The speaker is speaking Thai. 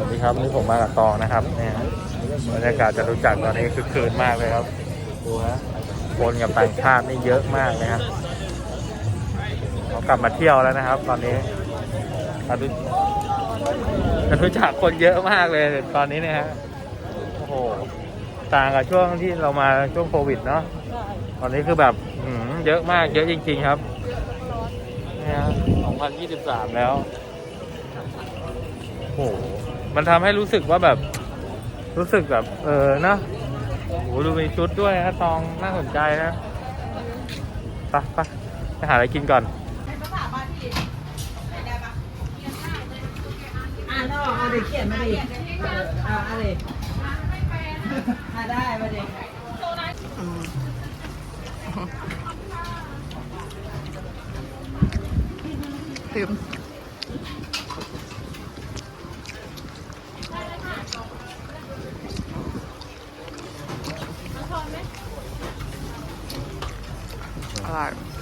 วัสดีครับนี่ผมมากับตองนะครับเนี่ยบรรยากาศจะรู้จักตอนนี้คือคืนมากเลยครับดูฮะคนกับต่างชาตินี่เยอะมากเลยครับเขากลับมาเที่ยวแล้วนะครับ ตอนนี้จะรู้จะรู้จักคนเยอะมากเลยตอนนี้เนี่ยฮะโอ้โหต่างกับช่วงที่เรามาช่วงโควิดเนาะตอนนี้คือแบบเยอะมากเยอะจริง ๆครับเนี่ยฮะ2023 แล้ว โอ้โห มันทำให้รู้สึกว่าแบบรู้สึกแบบ เออเนอะโอ้โหดูมีชุดด้วยนะตองน่าสนใจนะไปไปไปหาอะไรกินก่อนอ่านออกเอาเด็กเขียนมาดิเออเอาเอาดิอ่าได้มาดิลืม อร่อย